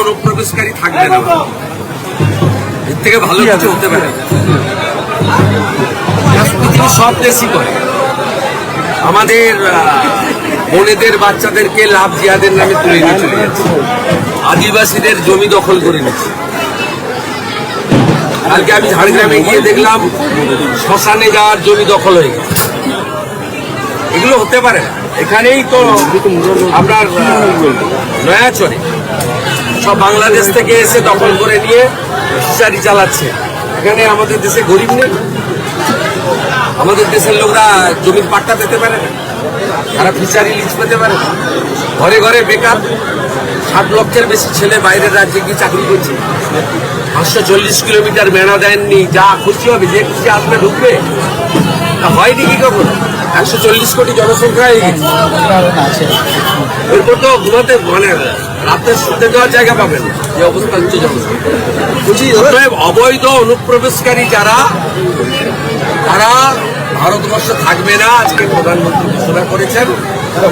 অনুপ্রবেশকারী থাকবে না। এর থেকে ভালো কিছু হতে পারে। সব দেশই করে। আমাদের বোনেদের বাচ্চাদেরকে লাভ জিয়াদের নামে তুলে নিয়ে চলে যাচ্ছে আদিবাসীদের জমি দখল করে নিচ্ছে কালকে আমি ঝাড়গ্রামে গিয়ে দেখলাম শ্মশানে যাওয়ার জমি দখল হয়ে গেছে। এগুলো হতে পারে না। এখানেই তো আপনার নয়াচরে সব বাংলাদেশ থেকে এসে দখল করে নিয়ে ফিশারি চালাচ্ছে। এখানে আমাদের দেশে গরিব নেই। আমাদের দেশের লোকরা জমির পাট্টা পেতে পারে না। তারা ফিশারি লিজ পেতে পারে না। ঘরে ঘরে বেকার। ষাট লক্ষের বেশি ছেলে বাইরের রাজ্যে গিয়ে চাকরি করছে। পাঁচশো চল্লিশ কিলোমিটার মেনা দেননি। যা খুশি হবে, যে খুশি আসবে, ঢুকবে। হয়নি কি কখনো? একশো চল্লিশ কোটি জনসংখ্যা গেছে। এরপর তো ঘুমাতে মানে রাতে শুতে দেওয়ার জায়গা পাবেন যে অবস্থা হচ্ছে জনসংখ্যা। অতএব অবৈধ অনুপ্রবেশকারী যারা তারা ভারতবর্ষে থাকবে না আজকে প্রধানমন্ত্রী ঘোষণা করেছেন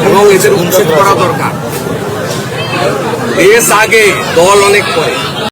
এবং এদের উচ্ছেদ করা দরকার। দেশ আগে দল অনেক পরে